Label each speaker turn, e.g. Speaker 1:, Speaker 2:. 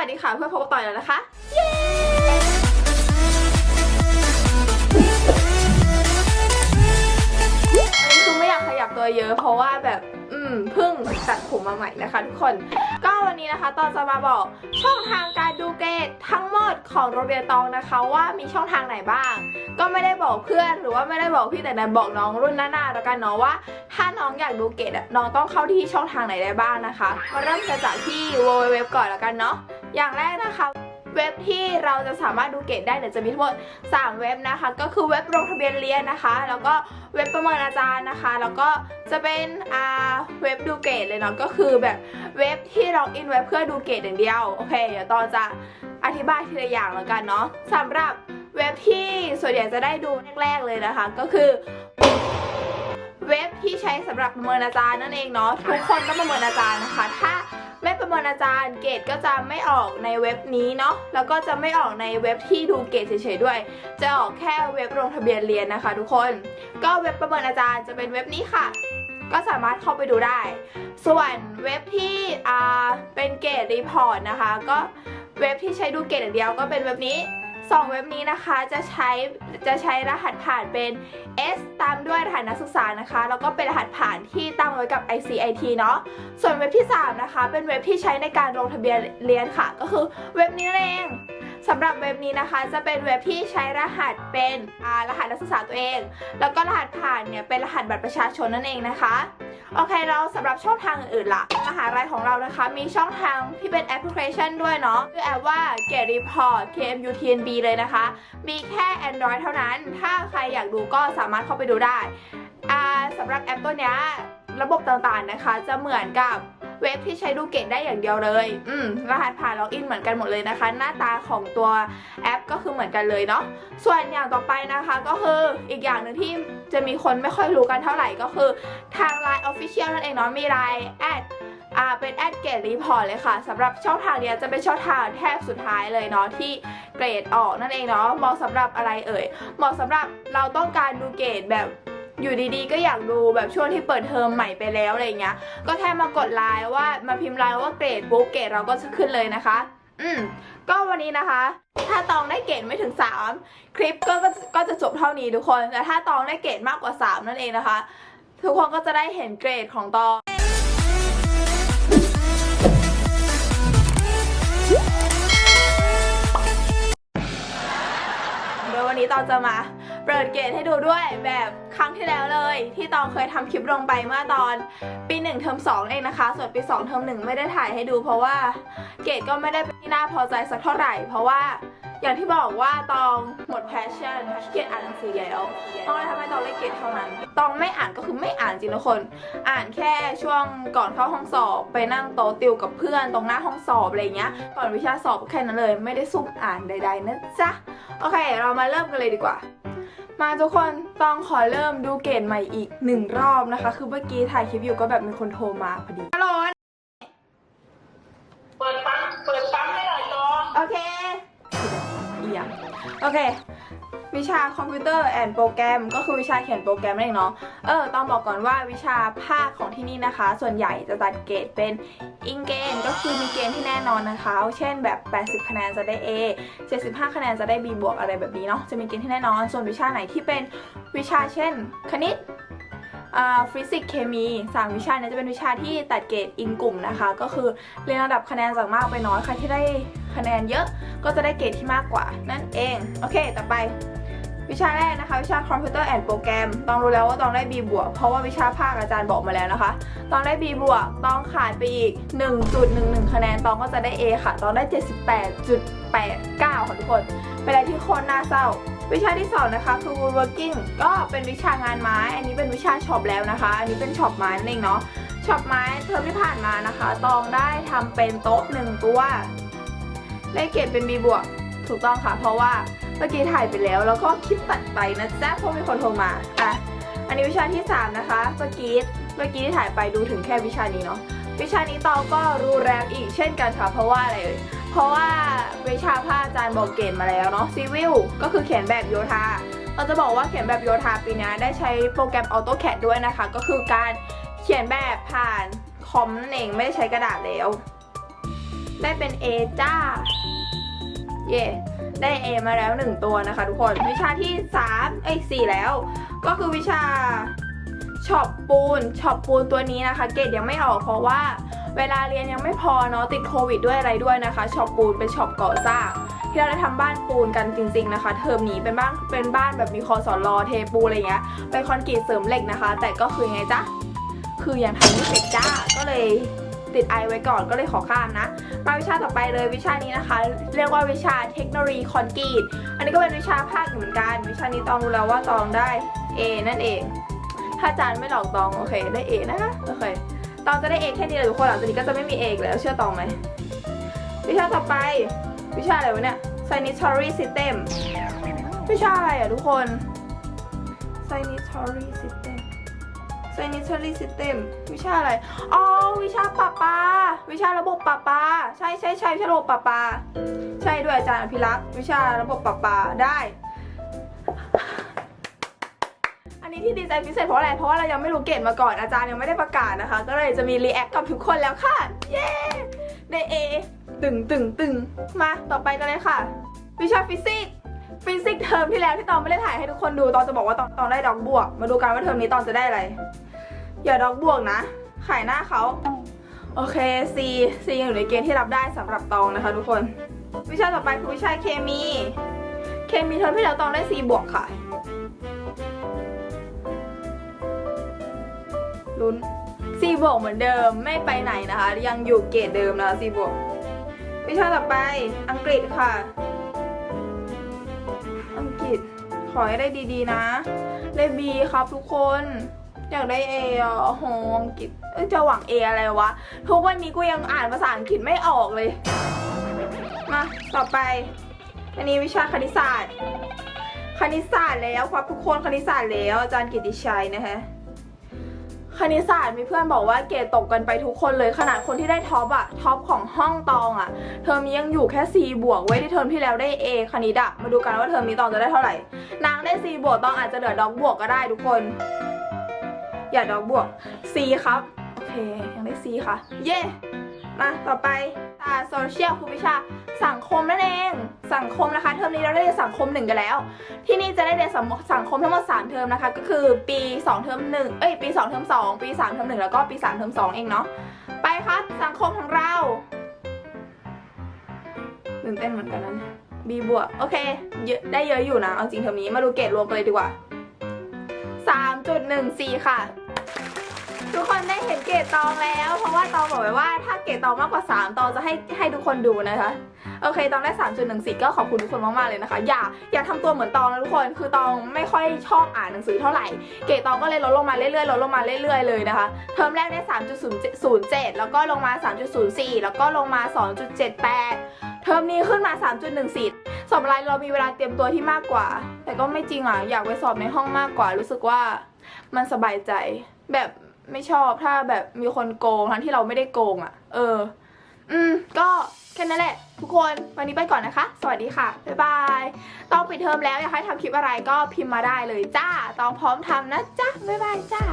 Speaker 1: วัสดีค่ะเพื่อนพบกับต่อยแล้วนะคะ เย้คือไม่อยากขยับตัวเยอะเพราะว่าแบบ อืมเพิ่งตัดผมมาใหม่นะคะทุกคน วันนี้นะคะตอนจะมาบอกช่องทางการดูเกรดทั้งหมดของโรงเรียนตองนะคะว่ามีช่องทางไหนบ้าง ก็ไม่ได้บอกเพื่อนหรือว่าไม่ได้บอกพี่แต่นันบอกน้องรุ่นหน้าๆแล้วกันเนาะว่า ถ้าน้องอยากดูเกรดน้องต้องเข้าที่ช่องทางไหนได้บ้างนะคะมาเริ่มกันจากที่ www ก่อนแล้วกันเนาะอย่างแรกนะคะ เว็บที่เราจะสามารถดูเกรดได้เนี่ยจะมีทั้งหมด 3 เว็บนะคะ ก็คือเว็บลงทะเบียนเรียนนะคะ แล้วก็เว็บประเมินอาจารย์นะคะ แล้วก็จะเป็นอ่าเว็บดูเกรดเลยเนาะก็คือแบบเว็บที่ล็อกอินไว้เพื่อดูเกรดอย่างเดียวโอเคเดี๋ยวตอนจะอธิบายทีละอย่างแล้วกันเนาะสำหรับเว็บที่ส่วนใหญ่จะได้ดูแรกๆเลยนะคะ ก็คือเว็บที่ใช้สำหรับประเมินอาจารย์นั่นเองเนาะทุกคนต้องประเมินอาจารย์นะคะ ถ้า ไม่ประเมินอาจารย์เกรดก็จะไม่ออกในเว็บนี้เนาะแล้วก็จะไม่ออกในเว็บที่ดูเกรดเฉยๆด้วย จะออกแค่เว็บลงทะเบียนเรียนนะคะ ทุกคน ก็เว็บประเมินอาจารย์จะเป็นเว็บนี้ค่ะ ก็สามารถเข้าไปดูได้ ส่วนเว็บที่อ่าเป็นเกรดรีพอร์ตนะคะ ก็เว็บที่ใช้ดูเกรดอย่างเดียวก็เป็นเว็บนี้ สองเว็บนี้นะคะจะใช้จะใช้รหัสผ่านเป็น S ตามด้วยรหัสนักศึกษานะคะ แล้วก็เป็นรหัสผ่านที่ตั้งไว้กับ ICIT เนาะส่วนเว็บที่ 3 นะคะ เป็นเว็บที่ใช้ในการลงทะเบียนเรียนค่ะ ก็คือเว็บนี้เองสำหรับเว็บนี้นะคะจะเป็นเว็บที่ใช้รหัสเป็นรหัสนักศึกษาตัวเอง แล้วก็รหัสผ่านเนี่ยเป็นรหัสบัตรประชาชนนั่นเองนะคะ โอเคเราสำหรับช่องทางอื่นๆล่ะมหาลัยของเรานะคะ มีช่องทางที่เป็นแอปพลิเคชันด้วยเนาะคือแอปว่าเกดรีพอร์ต KMUTNB เลยนะคะ มีแค่ Android เท่านั้น ถ้าใครอยากดูก็สามารถเข้าไปดูได้สำหรับแอปตัวนี้ระบบต่างๆนะคะ จะเหมือนกับ เว็บที่ใช้ดูเกตได้อย่างเดียวเลย อืม รหัสผ่านล็อกอินเหมือนกันหมดเลยนะคะ หน้าตาของตัวแอปก็คือเหมือนกันเลยเนาะ ส่วนอย่างต่อไปนะคะก็คืออีกอย่างหนึ่งที่จะมีคนไม่ค่อยรู้กันเท่าไหร่ก็คือทาง Line Official นั่นเองเนาะ มี Line แอดอ่าเป็นแอดเกรดรีพอร์ตเลยค่ะสำหรับช่องทางเนี้ยจะเป็นช่องทางแทบสุดท้ายเลยเนาะที่เกรดออกนั่นเองเนาะเหมาะสำหรับอะไรเอ่ยเหมาะสำหรับเราต้องการดูเกรดแบบ อยู่ดีๆ ก็อยากดูแบบช่วงที่เปิดเทอมใหม่ไปแล้วอะไรเงี้ย ก็แค่มากดไลน์ว่ามาพิมพ์ไลน์ว่าเกรดปุ๊บเกรดเราก็จะขึ้นเลยนะคะ อืม ก็วันนี้นะคะ ถ้าตองได้เกรดไม่ถึง 3 คลิปก็ก็ก็จะจบเท่านี้ทุกคน แต่ถ้าตองได้เกรดมากกว่า 3 นั่นเองนะคะ ทุกคนก็จะได้เห็นเกรดของตองเดี๋ยววันนี้ตองจะมา เปิดเกรดให้ดูด้วยแบบครั้งที่แล้วเลย ที่ตองเคยทำคลิปลงไปเมื่อตอนปี1เทอม2เองนะคะ ส่วนปี2เทอม1ไม่ได้ถ่ายให้ดู เพราะว่าเกรดก็ไม่ได้เป็นที่น่าพอใจสักเท่าไหร่ เพราะว่าอย่างที่บอกว่าตองหมดแพชชั่นขี้เกียจอ่านหนังสือแล้วต้องเลยทำให้ตองได้เกรดเท่านั้น ตองไม่อ่านก็คือไม่อ่านจริงทุกคน อ่านแค่ช่วงก่อนเข้าห้องสอบไปนั่งโต๊ะติวกับเพื่อนตรงหน้าห้องสอบอะไรเงี้ย ก่อนวิชาสอบแค่นั้นเลย ไม่ได้ซุ่มอ่านใดๆนะจ๊ะ โอเค เรามาเริ่มกันเลยดีกว่า มาทุกคนต้องขอเริ่มดูเกรดใหม่อีกหนึ่งรอบนะคะ คือเมื่อกี้ถ่ายคลิปอยู่ก็แบบมีคนโทรมาพอดีฮัลโหล
Speaker 2: เปิดปั๊มเปิดปั๊มให้หน่อยจอง
Speaker 1: โอเคเอียงโอเค วิชาคอมพิวเตอร์แอนด์โปรแกรมก็คือวิชาเขียนโปรแกรมนั่นเองเนาะ เออ ต้องบอกก่อนว่าวิชาภาคของที่นี่นะคะ ส่วนใหญ่จะตัดเกรดเป็นอิงเกณฑ์ก็คือมีเกณฑ์ที่แน่นอนนะคะ เช่นแบบ 80 คะแนนจะได้ A 75 คะแนนจะได้ B บวกอะไรแบบนี้เนาะ จะมีเกณฑ์ที่แน่นอน ส่วนวิชาไหนที่เป็นวิชาเช่น คณิตฟิสิกส์เคมีสามวิชาเนี้จะเป็นวิชาที่ตัดเกรดอิงกลุ่มนะคะ ก็คือเรียนระดับคะแนนจากมากไปน้อยใครที่ได้ คะแนนเยอะก็จะได้เกรดที่มากกว่านั่นเอง โอเค ต่อไป วิชาแรกนะคะ วิชาคอมพิวเตอร์แอนด์โปรแกรมต้องรู้แล้วว่าต้องได้ B บวกเพราะว่าวิชาภาคอาจารย์บอกมาแล้วนะคะ ต้องได้ B บวกต้องขาดไปอีก 1.11 คะแนนต้องก็จะได้ A ค่ะ ต้องได้ 78.89 ค่ะทุกคน เป็นอะไรที่โคตรน่าเศร้าวิชาที่สองนะคะคือ woodworking ก็เป็นวิชางานไม้ อันนี้เป็นวิชาช็อปแล้วนะคะ อันนี้เป็นช็อปไม้นั่นเองเนาะช็อปไม้เทอมที่ผ่านมานะคะ ตองได้ทำเป็นโต๊ะหนึ่งตัว ได้เกรดเป็น B บวกถูกต้องค่ะ เพราะว่าเมื่อกี้ถ่ายไปแล้วแล้วก็คลิปตัดไปนะจ๊ะเพราะมีคนโทรมาอะอันนี้วิชาที่ 3 นะคะ เมื่อกี้เมื่อกี้ที่ถ่ายไปดูถึงแค่วิชานี้เนาะวิชานี้ตองก็รู้แรมอีกเช่นกันค่ะ เพราะว่าอะไรเอ่ยเพราะว่าวิชาภาอาจารย์บอกเกณฑ์มาแล้วเนาะซีวิลก็คือเขียนแบบโยธาเราจะบอกว่าเขียนแบบโยธาปีนี้ได้ใช้โปรแกรม AutoCAD ด้วยนะคะ ก็คือการเขียนแบบผ่านคอมนั่นเองไม่ได้ใช้กระดาษแล้ว ได้เป็น A จ้า เย่ได้ A มาแล้วหนึ่งตัวนะคะทุกคน วิชาที่ 3 เอ้ย 4 แล้ว ก็คือวิชาช็อปปูนช็อปปูนตัวนี้นะคะ เกรดยังไม่ออกเพราะว่าเวลาเรียนยังไม่พอเนาะติดโควิดด้วยอะไรด้วยนะคะช็อปปูนเป็นช็อปก่อสร้าง ที่เราได้ทำบ้านปูนกันจริง ๆนะคะ เทอมนี้เป็นบ้านเป็นบ้านแบบมีคอสอรอเทปูนอะไรเงี้ยเป็นคอนกรีตเสริมเหล็กนะคะ แต่ก็คือไงจ๊ะคือยังทำไม่เสร็จจ้าก็เลย ติดไอไว้ก่อนก็เลยขอข้ามนะ มาวิชาต่อไปเลยวิชานี้นะคะ เรียกว่าวิชาเทคโนโลยีคอนกรีตอันนี้ก็เป็นวิชาภาคเหมือนกันวิชานี้ตองรู้แล้วว่าตองได้ A นั่นเอง ถ้าอาจารย์ไม่หลอกตองโอเคได้ A นะคะโอเคตองจะได้ A แค่นี้เลยทุกคนหลังจากนี้ก็จะไม่มี A อกแล้วเชื่อตองไหมวิชาต่อไป วิชาอะไรวะเนี่ย sanitary system วิชาอะไรอะทุกคน sanitary system sanitary system วิชาอะไร อ๋อ วิชาปะปา วิชาระบบปะปา ใช่ใช่ใช่วิชาระบบปะปา ใช่ด้วยอาจารย์อภิรักษ์ วิชาระบบปะปา ได้ อันนี้ที่ดีใจพิเศษเพราะอะไร เพราะว่าเรายังไม่รู้เกรดมาก่อน อาจารย์ยังไม่ได้ประกาศนะคะ ก็เลยจะมีรีแอคกับทุกคนแล้วค่ะ เย้ได้เอตึงตึงตึงมาต่อไปกันเลยค่ะ วิชาฟิสิกส์ฟิสิกส์เทอมที่แล้วที่ตองไม่ได้ถ่ายให้ทุกคนดูตอนจะบอกว่าตองตองได้ดอกบวก มาดูกันว่าเทอมนี้ตองจะได้อะไร อย่าดอกบวกนะ ขายหน้าเขา โอเค C C ยังอยู่ในเกณฑ์ที่รับได้สำหรับตองนะคะทุกคน วิชาต่อไปคือวิชาเคมี เคมีเทอมที่แล้วตองได้ C บวกค่ะลุ้น C บวกเหมือนเดิมไม่ไปไหนนะคะ ยังอยู่เกรดเดิมนะคะ C บวกวิชาต่อไปอังกฤษค่ะ อังกฤษขอให้ได้ดีๆนะ ได้ B ครับทุกคน อยากได้ A อะโอ้โหอังกฤษเอ้ยจะหวัง A ออะไรวะ ทุกวันนี้กูยังอ่านภาษาอังกฤษไม่ออกเลย มาต่อไป อันนี้วิชาคณิตศาสตร์ คณิตศาสตร์แล้วครับทุกคนคณิตศาสตร์แล้วอาจารย์กิติชัยนะคะคณิตศาสตร์มีเพื่อนบอกว่าเกรดตกกันไปทุกคนเลยขนาดคนที่ได้ท็อปอะท็อปของห้องตองอะเทอมนี้ยังอยู่แค่ C บวกไว้ที่เทอมที่แล้วได้ A คณิตอะมาดูกันว่าเทอมนี้ตองจะได้เท่าไหร่ นางได้ C บวกตองอาจจะเหลือดอกบวกก็ได้ทุกคน อย่าดอกบวก C ครับ โอเค ยังได้ C ค่ะ เย่มาต่อไปตาโซเชียลคือวิชา สังคมนั่นเอง สังคมนะคะเทอมนี้เราได้เรียนสังคมหนึ่งกันแล้ว ที่นี่จะได้เรียนสังคมทั้งหมด3เทอมนะคะ ก็คือปี 2 เทอม1เอ้ยปี 2 เทอม2 ปี 3 เทอม1แล้วก็ปี 3 เทอม2 เองเนาะไปครับสังคมของเราตื่นเต้นเหมือนกันนะเนี่ย B บวกโอเคเยอะได้เยอะอยู่นะ เอาจริงเทอมนี้มาดูเกรดรวมกันเลยดีกว่า 3.14 ค่ะ ทุกคนได้เห็นเกรดตองแล้ว เพราะว่าตองบอกไว้ว่าถ้าเกรดตองมากกว่า 3 ตองจะให้ให้ทุกคนดูนะคะ โอเคตองได้ 3.14 ก็ขอบคุณทุกคนมากๆเลยนะคะ อย่าอย่าทำตัวเหมือนตองนะทุกคน คือตองไม่ค่อยชอบอ่านหนังสือเท่าไหร่ เกรดตองก็เลยลดลงมาเรื่อยๆลดลงมาเรื่อยๆเลยนะคะ เทอมแรกได้ 3.07 แล้วก็ลงมา 3.04 แล้วก็ลงมา 2.78 เทอมนี้ขึ้นมา 3.14สอบอะไรเรามีเวลาเตรียมตัวที่มากกว่า แต่ก็ไม่จริงอะอยากไปสอบในห้องมากกว่า รู้สึกว่ามันสบายใจแบบ ไม่ชอบถ้าแบบมีคนโกงทั้งที่เราไม่ได้โกงอะ เออ อืม ก็แค่นั้นแหละ ทุกคนวันนี้ไปก่อนนะคะ สวัสดีค่ะ บ๊ายบายต้องปิดเทอมแล้วอยากให้ทำคลิปอะไรก็พิมพ์มาได้เลยจ้าต้องพร้อมทำนะจ้าบ๊ายบายจ้า